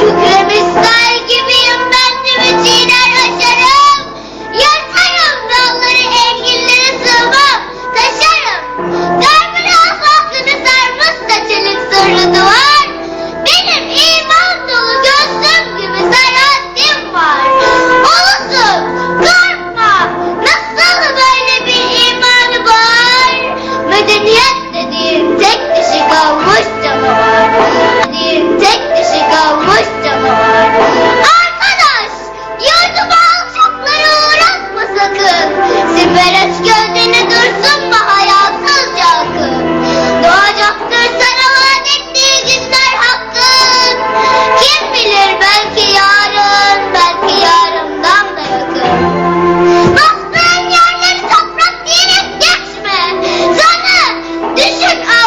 Thank you.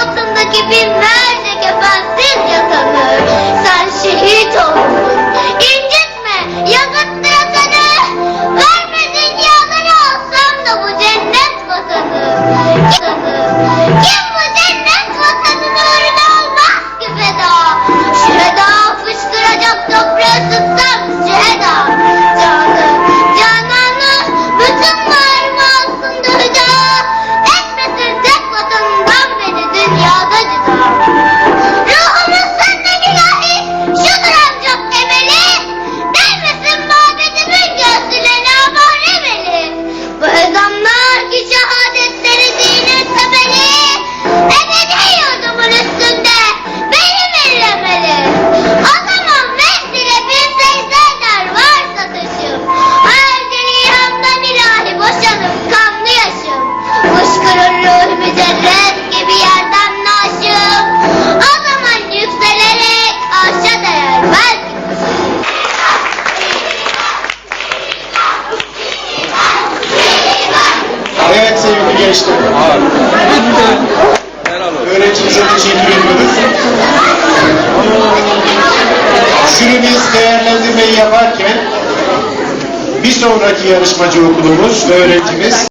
altındaki binlerce kefensiz yatanır. Sen şehit olmuşsun. Sevgili gençler. Öğrencimize teşekkür ediyoruz. Jürimiz değerlendirmeyi yaparken bir sonraki yarışmacı okulumuz ve öğrencimiz